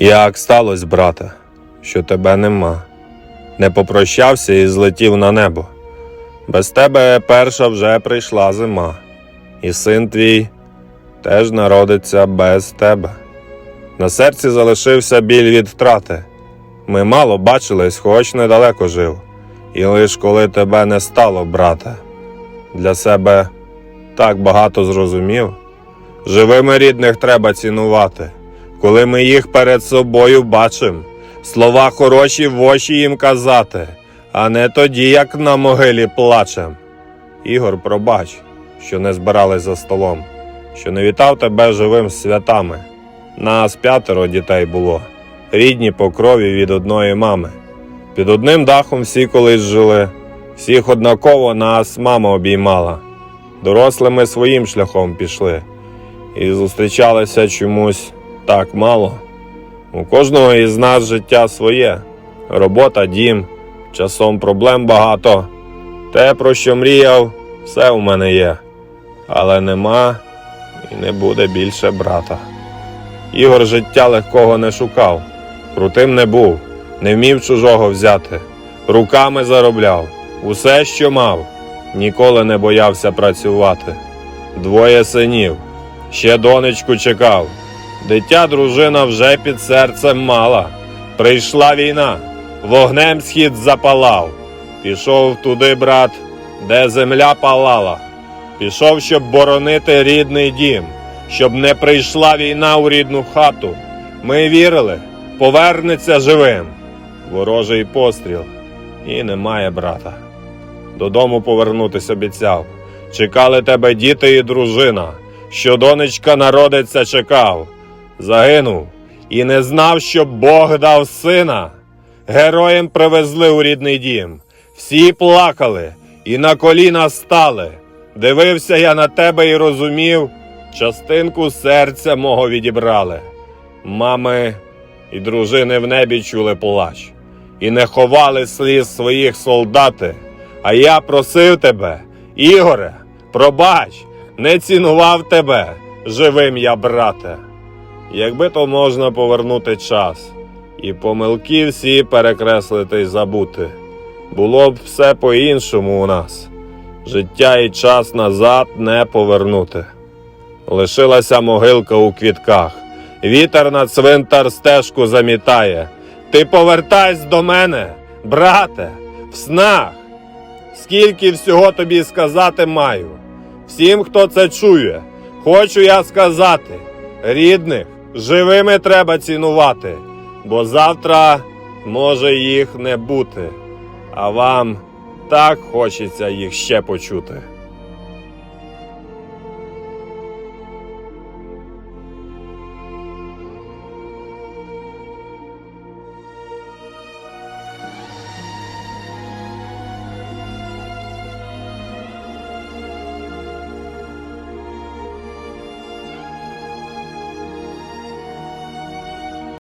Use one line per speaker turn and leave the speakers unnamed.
Як сталося, брате, що тебе нема? Не попрощався і злетів на небо. Без тебе перша вже прийшла зима, і син твій теж народиться без тебе. На серці залишився біль від втрати. Ми мало бачились, хоч недалеко жив, і лиш коли тебе не стало, брате, для себе так багато зрозумів. Живими рідних треба цінувати, коли ми їх перед собою бачим. Слова хороші в очі їм казати, а не тоді, як на могилі плачем. Ігор, пробач, що не збирались за столом, що не вітав тебе живим святами. Нас п'ятеро дітей було, рідні по крові від одної мами. Під одним дахом всі колись жили, всіх однаково нас мама обіймала. Дорослими своїм шляхом пішли, і зустрічалися чомусь так мало. У кожного із нас життя своє, робота, дім, часом проблем багато. Те, про що мріяв, все у мене є, але нема і не буде більше брата. Ігор життя легкого не шукав, крутим не був, не вмів чужого взяти, руками заробляв, усе, що мав, ніколи не боявся працювати. Двоє синів, ще донечку чекав. Дитя дружина вже під серцем мала. Прийшла війна, вогнем схід запалав. Пішов туди, брат, де земля палала. Пішов, щоб боронити рідний дім, щоб не прийшла війна у рідну хату. Ми вірили, повернеться живим. Ворожий постріл, і немає брата. Додому повернутись обіцяв. Чекали тебе діти і дружина, що донечка народиться чекав. Загинув і не знав, що Бог дав сина. Героям привезли у рідний дім. Всі плакали і на коліна стали. Дивився я на тебе і розумів, частинку серця мого відібрали. Мами і дружини в небі чули плач, і не ховали сліз своїх солдати. А я просив тебе, Ігоре, пробач, не цінував тебе, живим я, брате. Якби то можна повернути час і помилки всі перекреслити й забути, було б все по-іншому у нас. Життя і час назад не повернути. Лишилася могилка у квітках, вітер на цвинтар стежку замітає. Ти повертайся до мене, брате, в снах. Скільки всього тобі сказати маю. Всім, хто це чує, хочу я сказати: рідних живими треба цінувати, бо завтра може їх не бути, а вам так хочеться їх ще почути.